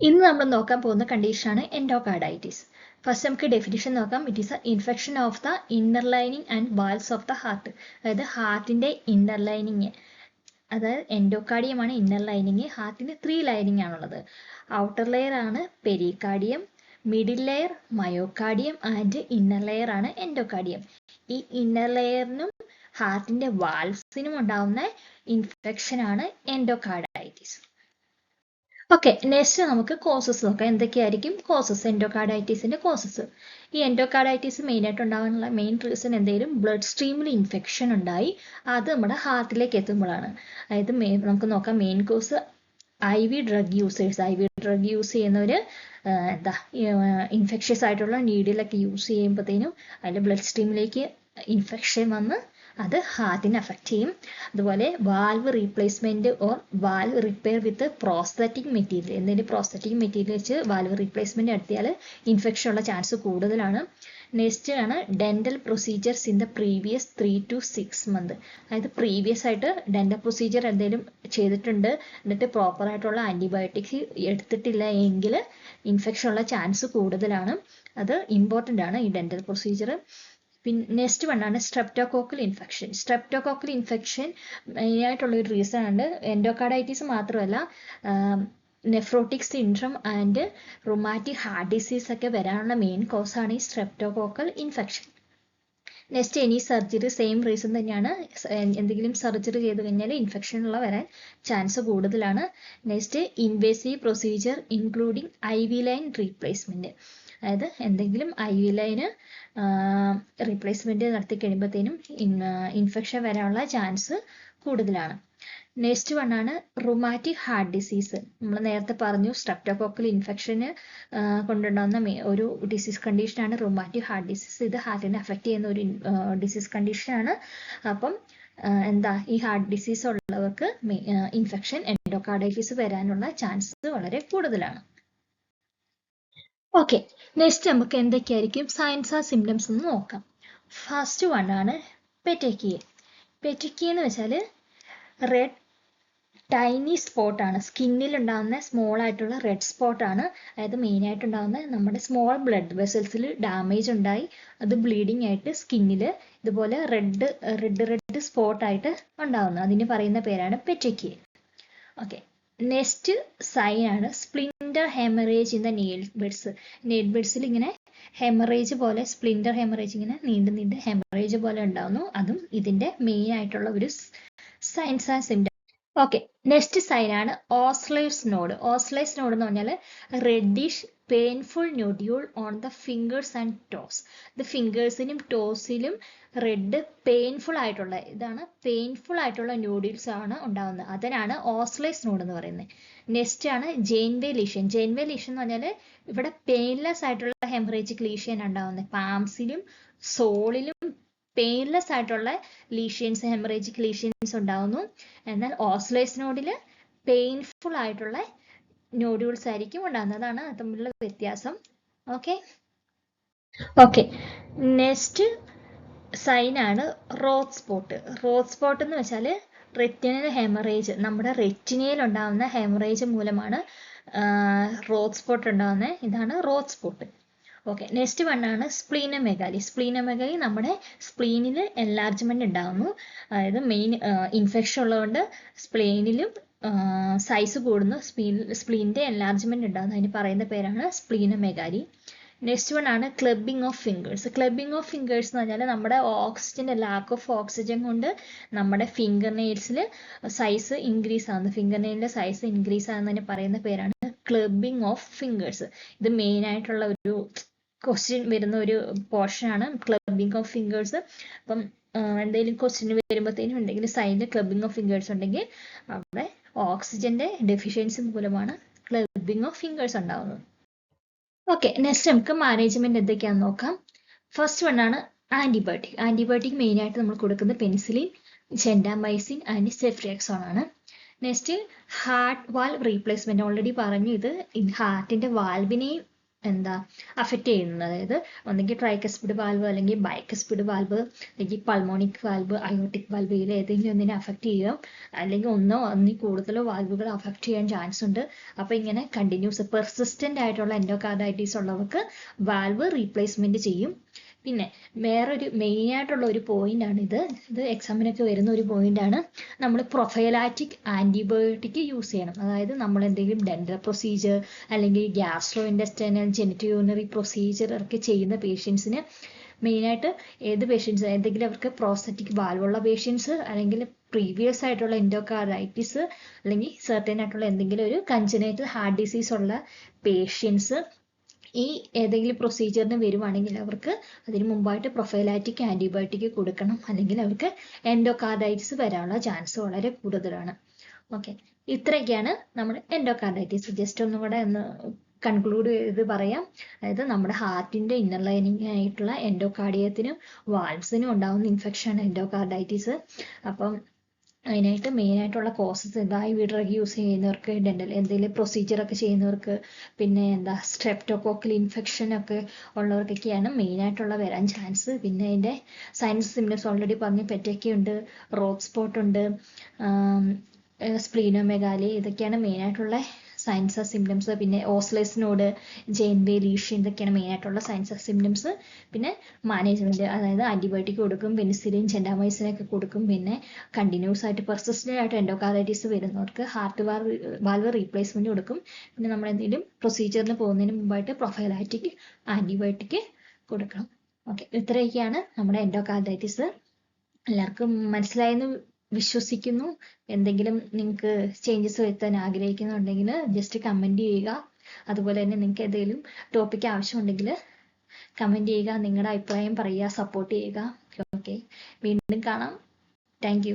ഇന്ന് നമ്മൾ നോക്കാൻ പോകുന്ന കണ്ടീഷനാണ് എൻഡോകാർഡൈറ്റിസ് ഫസ്റ്റ് നമുക്ക് ഡെഫിനിഷൻ നോക്കാം. It is a infection of the inner lining and walls of the heart അതായത് ഹാർട്ടിന്റെ ഇന്നർ ലൈനിങ് അതായത് എൻഡോകാർഡിയമാണ് ഇന്നർ ലൈനിങ് ഹാർട്ടിന് ത്രീ ലൈനിങ് ആണുള്ളത്. ഔട്ടർ ലെയർ ആണ് pericardium middle layer myocardium and inner layer ആണ് എൻഡോകാർഡിയം ഈ ഇന്നർ ലെയറിനും ഹാർട്ടിന്റെ വാൾസിനും ഉണ്ടാവുന്ന ഇൻഫെക്ഷൻ ആണ് എൻഡോകാർഡൈറ്റിസ് ഓക്കെ നെക്സ്റ്റ് നമുക്ക് കോസസ് നോക്കാം. എന്തൊക്കെയായിരിക്കും കോസസ് എൻഡോകാർഡൈറ്റിസിന്റെ കോസസ് ഈ എൻഡോകാർഡൈറ്റിസ് മെയിൻ ആയിട്ട് ഉണ്ടാകാനുള്ള മെയിൻ റീസൺ എന്തെങ്കിലും ബ്ലഡ് സ്ട്രീമിൽ ഇൻഫെക്ഷൻ ഉണ്ടായി. അത് നമ്മുടെ ഹാർട്ടിലേക്ക് എത്തുമ്പോഴാണ്. അതായത് നമുക്ക് നോക്കാം. Main cause I V drug users I V drug use ചെയ്യുന്നവർ എന്താ ഇൻഫെക്ഷ്യസ് ആയിട്ടുള്ള നീഡിലൊക്കെ യൂസ് ചെയ്യുമ്പോഴത്തേനും അതിന്റെ ബ്ലഡ് സ്ട്രീമിലേക്ക് ഇൻഫെക്ഷൻ വന്ന് അത് ഹാർട്ടിനെ അഫക്റ്റ് ചെയ്യും. അതുപോലെ valve replacement or valve repair with prosthetic material എന്തെങ്കിലും പ്രോസ്തറ്റിക് മെറ്റീരിയൽ വെച്ച് വാൽവ് റീപ്ലേസ്മെന്റ് നടത്തിയാൽ ഇൻഫെക്ഷൻ ഉള്ള ചാൻസ് കൂടുതലാണ്. നെക്സ്റ്റ് ആണ് dental procedures in the previous three to six month അതായത് പ്രീവിയസ് ആയിട്ട് ഡെന്റൽ പ്രൊസീജിയർ എന്തെങ്കിലും ചെയ്തിട്ടുണ്ട്. എന്നിട്ട് പ്രോപ്പർ ആയിട്ടുള്ള ആന്റിബയോട്ടിക്സ് എടുത്തിട്ടില്ല എങ്കിൽ ഇൻഫെക്ഷൻ ഉള്ള ചാൻസ് കൂടുതലാണ്. അത് ഇമ്പോർട്ടന്റ് ആണ് ഈ ഡെന്റൽ പ്രൊസീജിയർ പിന്നെ നെക്സ്റ്റ് വണ്ണാണ് സ്ട്രെപ്റ്റോകോക്കൽ ഇൻഫെക്ഷൻ സ്ട്രെപ്റ്റോകോക്കൽ ഇൻഫെക്ഷൻ മെയിനായിട്ടുള്ള ഒരു റീസൺ ആണ് എൻഡോകാർഡൈറ്റിസ് മാത്രമല്ല nephrotic syndrome and rheumatic heart disease ഒക്കെ വരാനുള്ള മെയിൻ കോസാണ് ഈ streptococcal infection next any surgery same reason തന്നെയാണ്. എന്തെങ്കിലും സർജറി ചെയ്ത് കഴിഞ്ഞാൽ ഇൻഫെക്ഷൻ ഉള്ള വരാൻ ചാൻസ് കൂടുതലാണ്. Next invasive procedure including I V line replacement അതായത് എന്തെങ്കിലും ഐ വി ലൈന് റീപ്ലേസ്മെന്റ് നടത്തി കഴിയുമ്പോഴത്തേനും ഇൻഫെക്ഷൻ വരാനുള്ള ചാൻസ് കൂടുതലാണ്. നെക്സ്റ്റ് വൺ ആണ് റുമാറ്റിക് ഹാർട്ട് ഡിസീസ് നമ്മൾ നേരത്തെ പറഞ്ഞു സ്ട്രെപ്റ്റോകോക്കൽ ഇൻഫെക്ഷന് കൊണ്ടുണ്ടാകുന്ന ഒരു ഡിസീസ് കണ്ടീഷനാണ് റുമാറ്റിക് ഹാർട്ട് ഡിസീസ് ഇത് ഹാർട്ടിനെ അഫക്റ്റ് ചെയ്യുന്ന ഒരു ഡിസീസ് കണ്ടീഷനാണ് അപ്പം എന്താ ഈ ഹാർട്ട് ഡിസീസ് ഉള്ളവർക്ക് ഇൻഫെക്ഷൻ എൻഡോകാർഡൈറ്റിസ് വരാനുള്ള ചാൻസ് വളരെ കൂടുതലാണ്. ഓക്കെ നെക്സ്റ്റ് നമുക്ക് എന്തൊക്കെയായിരിക്കും സയൻസ് ആ സിംറ്റംസ് എന്ന് നോക്കാം. ഫസ്റ്റ് വൺ ആണ് പെറ്റക്കിയ പെറ്റക്കിയ എന്ന് വെച്ചാൽ റെഡ് ടൈനി സ്പോട്ടാണ് സ്കിന്നിൽ ഉണ്ടാകുന്ന സ്മോൾ ആയിട്ടുള്ള റെഡ് സ്പോട്ടാണ് അതായത് മെയിൻ ആയിട്ട് ഉണ്ടാകുന്ന നമ്മുടെ സ്മോൾ ബ്ലഡ് വെസൽസിൽ ഡാമേജ് ഉണ്ടായി. അത് ബ്ലീഡിങ് ആയിട്ട് സ്കിന്നിൽ ഇതുപോലെ റെഡ് റെഡ് റെഡ് സ്പോട്ടായിട്ട് ഉണ്ടാകുന്നത് ഉണ്ടാകുന്നു അതിന് പറയുന്ന പേരാണ് പെറ്റക്കിയ ഓക്കെ നെക്സ്റ്റ് സൈൻ ആണ് splinter haemorrhage in the nail beds ബെഡ്സിൽ ഇങ്ങനെ ഹെമറേജ് പോലെ സ്പ്ലിൻഡർ ഹെമറേജ് ഇങ്ങനെ നീണ്ട് നീണ്ട് ഹെമറേജ് പോലെ ഉണ്ടാവുന്നു. അതും ഇതിന്റെ മെയിൻ ആയിട്ടുള്ള ഒരു signs and symptom okay next sign ആണ് ഓസ്ലേസ് നോഡ് ഓസ്ലേസ് നോഡ് എന്ന് പറഞ്ഞാൽ reddish painful nodule on the fingers and toes ഇത് ഫിംഗേഴ്സിനും ടോസിലും റെഡ് പെയിൻഫുൾ ആയിട്ടുള്ള ഇതാണ് പെയിൻഫുൾ ആയിട്ടുള്ള ന്യൂഡിൽസ് ആണ് ഉണ്ടാകുന്നത് അതിനാണ് ഓസ്ലേസ് നോഡ് എന്ന് പറയുന്നത്. നെക്സ്റ്റ് ആണ് ജെയിൻവേ ലീഷൻ ജെയിൻവേ ലീഷൻ എന്ന് പറഞ്ഞാൽ ഇവിടെ പെയിൻലെസ് ആയിട്ടുള്ള ഹെമറേജിക് ലീഷൻ ഉണ്ടാകുന്നത് പാംസിലും സോളിലും പെയിൻലെസ് ആയിട്ടുള്ള ലീഷ്യൻസ് ഹെമറേജിക് ലീഷ്യൻസ് ഉണ്ടാവുന്നു. എന്നാൽ ഓസ്ലേസ് നോഡിൽ പെയിൻഫുൾ ആയിട്ടുള്ള നോഡ്യൂൾസ് ആയിരിക്കും ഉണ്ടാകുന്നത് അതാണ് തമ്മിലുള്ള വ്യത്യാസം. ഓക്കെ ഓക്കെ നെക്സ്റ്റ് സൈൻ ആണ് റോഡ് സ്പോട്ട് റോഡ് സ്പോട്ട് എന്ന് വെച്ചാൽ റെറ്റിനൽ ഹെമറേജ് നമ്മുടെ റെറ്റിനയിൽ ഉണ്ടാകുന്ന ഹെമറേജ് മൂലമാണ് റോഡ് സ്പോട്ട് ഉണ്ടാകുന്നത് ഇതാണ് Roth spot okay next one ആണ് സ്പ്ലീനമെഗാലി സ്പ്ലീനമെഗാലി നമ്മുടെ സ്പ്ലീനിൽ എൻലാർജ്മെന്റ് ഉണ്ടാകുന്നു അതായത് മെയിൻ ഇൻഫെക്ഷൻ ഉള്ളതുകൊണ്ട് സ്പ്ലെയിനിലും സൈസ് കൂടുന്നു. സ്പ്ലീൻ സ്പ്ലീന്റെ എൻലാർജ്മെന്റ് ഉണ്ടാകുന്നു. അതിന് പറയുന്ന പേരാണ് സ്പ്ലീനമെഗാലി നെക്സ്റ്റ് വൺ ആണ് clubbing of fingers clubbing of fingers എന്ന് പറഞ്ഞാൽ നമ്മുടെ ഓക്സിജന്റെ ലാക്ക് ഓഫ് ഓക്സിജൻ കൊണ്ട് നമ്മുടെ ഫിംഗർ നെയിൽസിൽ സൈസ് ഇൻക്രീസ് ആകുന്നു ഫിംഗർ നെയിലിന്റെ സൈസ് ഇൻക്രീസ് ആകുന്നതിന് പറയുന്ന പേരാണ് ക്ലബിംഗ് ഓഫ് ഫിംഗേഴ്സ് ഇത് മെയിൻ ആയിട്ടുള്ള ഒരു ക്വസ്റ്റ്യൻ വരുന്ന ഒരു പോർഷനാണ് ആണ് ക്ലബിംഗ് ഓഫ് ഫിംഗേഴ്സ് അപ്പം എന്തെങ്കിലും ക്വസ്റ്റ്യൻ വരുമ്പോഴത്തേനും ഉണ്ടെങ്കിൽ സൈഡിൽ ക്ലബിംഗ് ഓഫ് ഫിംഗേഴ്സ് ഉണ്ടെങ്കിൽ അവിടെ ഓക്സിജന്റെ ഡെഫിഷ്യൻസി മൂലമാണ് ക്ലബിംഗ് ഓഫ് ഫിംഗേഴ്സ് ഉണ്ടാവുന്നത്. ഓക്കെ നെക്സ്റ്റ് നമുക്ക് മാനേജ്മെന്റ് എന്തൊക്കെയാണെന്ന് നോക്കാം. ഫസ്റ്റ് വൺ ആണ് ആന്റിബയോട്ടിക് ആന്റിബയോട്ടിക് മെയിൻ ആയിട്ട് നമ്മൾ കൊടുക്കുന്നത് പെൻസിലിൻ ജെൻഡാമൈസിൻ ആൻഡ് സെഫ്രിയാക്സോൺ ആണ്. Next heart valve replacement already പറഞ്ഞു ഇത് ഹാർട്ടിന്റെ വാൽവിനെയും എന്താ അഫക്റ്റ് ചെയ്യുന്നത്. അതായത് ഒന്നെങ്കിൽ ട്രൈക്കസ്പിഡ് വാൽവ് അല്ലെങ്കിൽ ബൈക്കസ്പിഡ് വാൽവ് അല്ലെങ്കിൽ പൾമോണിക് വാൽവ് അയോട്ടിക് വാൽവ് ഇതിൽ ഏതെങ്കിലും ഒന്നിനെ അഫക്റ്റ് ചെയ്യും. അല്ലെങ്കിൽ ഒന്നോ ഒന്നിൽ കൂടുതലോ വാൽവുകൾ അഫക്റ്റ് ചെയ്യാൻ ചാൻസ് ഉണ്ട്. അപ്പോൾ ഇങ്ങനെ കണ്ടിന്യൂസ് പെർസിസ്റ്റന്റ് ആയിട്ടുള്ള എൻഡോകാർഡൈറ്റീസ് ഉള്ളവർക്ക് വാൽവ് റീപ്ലേസ്മെന്റ് ചെയ്യും. പിന്നെ വേറൊരു മെയിൻ ആയിട്ടുള്ള ഒരു പോയിന്റ് ആണ് ഇത്. ഇത് എക്സാമിനൊക്കെ വരുന്ന ഒരു പോയിന്റ് ആണ്. നമ്മൾ പ്രൊഫൈലാറ്റിക് ആന്റിബയോട്ടിക് യൂസ് ചെയ്യണം. അതായത് നമ്മൾ എന്തെങ്കിലും ഡെന്റൽ പ്രൊസീജിയർ അല്ലെങ്കിൽ ഗ്യാസ്ട്രോ ഇൻഡസ്റ്റൈനൽ ജെനിറ്റോറിനറി പ്രൊസീജിയർ ഒക്കെ ചെയ്യുന്ന പേഷ്യൻസിന് മെയിനായിട്ട് ഏത് പേഷ്യൻസ് എന്തെങ്കിലും അവർക്ക് പ്രോസ്റ്ററ്റിക് വാൽവുള്ള പേഷ്യൻസ് അല്ലെങ്കിൽ പ്രീവിയസ് ആയിട്ടുള്ള എൻഡോകാർഡൈറ്റിസ് അല്ലെങ്കിൽ സെർട്ടൻ ആയിട്ടുള്ള എന്തെങ്കിലും ഒരു കഞ്ചനേറ്റൽ ഹാർട്ട് ഡിസീസ് ഉള്ള പേഷ്യൻസ് ഈ ഏതെങ്കിലും പ്രൊസീജിയറിന് വരുവാണെങ്കിൽ അവർക്ക് അതിന് മുമ്പായിട്ട് പ്രൊഫൈലാറ്റിക് ആന്റിബയോട്ടിക് കൊടുക്കണം. അല്ലെങ്കിൽ അവർക്ക് എൻഡോകാർഡൈറ്റിസ് വരാനുള്ള ചാൻസ് വളരെ കൂടുതലാണ്. ഓക്കെ ഇത്രയൊക്കെയാണ് നമ്മൾ എൻഡോകാർഡൈറ്റിസ് ജസ്റ്റ് ഒന്നും കൂടെ ഒന്ന് കൺക്ലൂഡ് ചെയ്ത് പറയാം. അതായത് നമ്മുടെ ഹാർട്ടിന്റെ ഇന്നർ ലൈനിങ് ആയിട്ടുള്ള എൻഡോകാർഡിയത്തിനും വാൾവ്സിനും ഉണ്ടാകുന്ന ഇൻഫെക്ഷൻ എൻഡോകാർഡൈറ്റിസ് അപ്പം അതിനായിട്ട് മെയിനായിട്ടുള്ള കോസസ് ഇതായി ഡ്രഗ് യൂസ് ചെയ്യുന്നവർക്ക് ഡെന്റൽ എന്തെങ്കിലും പ്രൊസീജിയർ ഒക്കെ ചെയ്യുന്നവർക്ക് പിന്നെ എന്താ സ്ട്രെപ്റ്റോകോക്കൽ ഇൻഫെക്ഷൻ ഒക്കെ ഉള്ളവർക്കൊക്കെയാണ് മെയിനായിട്ടുള്ള വരാൻ ചാൻസ് പിന്നെ അതിന്റെ സയൻസ് സിംറ്റംസ് ഓൾറെഡി പറഞ്ഞ് ഉണ്ട് റോഡ് സ്പോട്ട് ഉണ്ട് സ്പ്ലീനോമെഗാലി ഇതൊക്കെയാണ് മെയിനായിട്ടുള്ള സയൻസ് ഓഫ് സിംറ്റംസ് പിന്നെ ഓസ്ലേസിനോട് ജെയിൻവേ ലീഷൻ ഇതൊക്കെയാണ് മെയിനായിട്ടുള്ള സയൻസ് ഓഫ് സിംറ്റംസ് പിന്നെ മാനേജ്മെന്റ് അതായത് ആന്റിബയോട്ടിക് കൊടുക്കും പെനിസിലിൻ ചെൻഡാമൈസിനൊക്കെ കൊടുക്കും പിന്നെ കണ്ടിന്യൂസ് ആയിട്ട് പെർസിസ്റ്റന്റ് ആയിട്ട് എൻഡോകാർഡൈറ്റിസ് വരുന്നവർക്ക് ഹാർട്ട് വാൽവ് വാൽവ് റീപ്ലേസ്മെന്റ് കൊടുക്കും പിന്നെ നമ്മൾ എന്തെങ്കിലും പ്രൊസീജിയറിന് പോകുന്നതിന് മുമ്പായിട്ട് പ്രൊഫൈലാറ്റിക് ആന്റിബയോട്ടിക് കൊടുക്കണം. ഓക്കെ ഇത്രയൊക്കെയാണ് നമ്മുടെ എൻഡോകാർഡൈറ്റിസ് എല്ലാവർക്കും മനസ്സിലായെന്ന് വിശ്വസിക്കുന്നു. എന്തെങ്കിലും നിങ്ങൾക്ക് ചേഞ്ചസ് വരുത്താൻ ആഗ്രഹിക്കുന്നുണ്ടെങ്കിൽ ജസ്റ്റ് കമന്റ് ചെയ്യുക. അതുപോലെ തന്നെ നിങ്ങൾക്ക് എന്തെങ്കിലും ടോപ്പിക് ആവശ്യമുണ്ടെങ്കിൽ കമന്റ് ചെയ്യുക. നിങ്ങളുടെ അഭിപ്രായം പറയുക. സപ്പോർട്ട് ചെയ്യുക. ഓക്കെ വീണ്ടും കാണാം. താങ്ക്